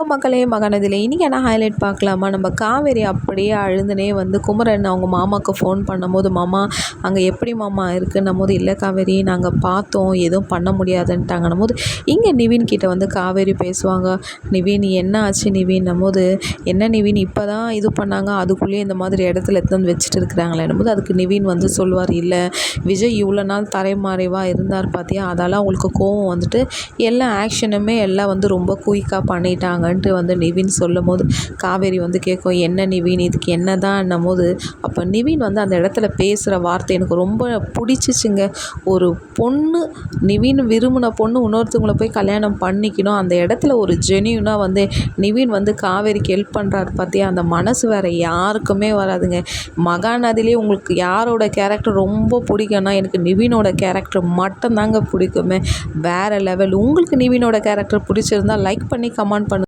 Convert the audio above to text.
மக்களே மகனதில். இன்றைக்கி என்ன ஹைலைட் பார்க்கலாமா? நம்ம காவேரி அப்படியே அழுதுனே வந்து குமரன் அவங்க மாமாவுக்கு ஃபோன் பண்ணும்போது மாமா அங்கே எப்படி மாமா இருக்குன்னும் போது இல்லை காவேரி நாங்கள் பார்த்தோம் எதுவும் பண்ண முடியாதுன்ட்டாங்கன்னும் போது இங்கே நிவின் கிட்டே வந்து காவேரி பேசுவாங்க. நிவின் என்ன ஆச்சு நிவின்னும் போது? என்ன நிவின் இப்போ தான் இது பண்ணாங்க? அதுக்குள்ளேயே இந்த மாதிரி இடத்துல எடுத்து வந்து வச்சுட்டு இருக்கிறாங்களேன்னும் போது அதுக்கு நிவின் வந்து சொல்வார் இல்லை விஜய் இவ்வளோ நாள் தரைமறைவாக இருந்தார் பார்த்தியா அதால் அவங்களுக்கு கோவம் வந்துட்டு எல்லா ஆக்ஷனுமே எல்லாம் வந்து ரொம்ப குயிக்காக பண்ணிட்டாங்கன்ட்டு வந்து நிவின் சொல்லும் போது காவேரி வந்து கேட்கும் என்ன நிவின்? இதுக்கு என்ன தான்னும் போது அப்போ நிவின் வந்து அந்த இடத்துல பேசுகிற வார்த்தை எனக்கு ரொம்ப பிடிச்சிச்சுங்க. ஒரு பொண்ணு நிவின் விரும்பின பொண்ணு இன்னொருத்தவங்களை போய் கல்யாணம் பண்ணிக்கணும். அந்த இடத்துல ஒரு ஜெனியூனாக வந்து நிவின் வந்து காவேரிக்கு ஹெல்ப் பண்ணுறாரு பார்த்தியா அந்த மனசு வேறு யாருக்குமே வராதுங்க. மகாநதிலே உங்களுக்கு யாரோட கேரக்டர் ரொம்ப பிடிக்கும்னா எனக்கு நிவினோட கேரக்டர் மட்டும்தாங்க பிடிக்குமே. வேறு லெவல் உங்களுக்கு நிவினோட கேரக்டர் பிடிச்சிருந்தா லைக் பண்ணி கமெண்ட் பண்ணு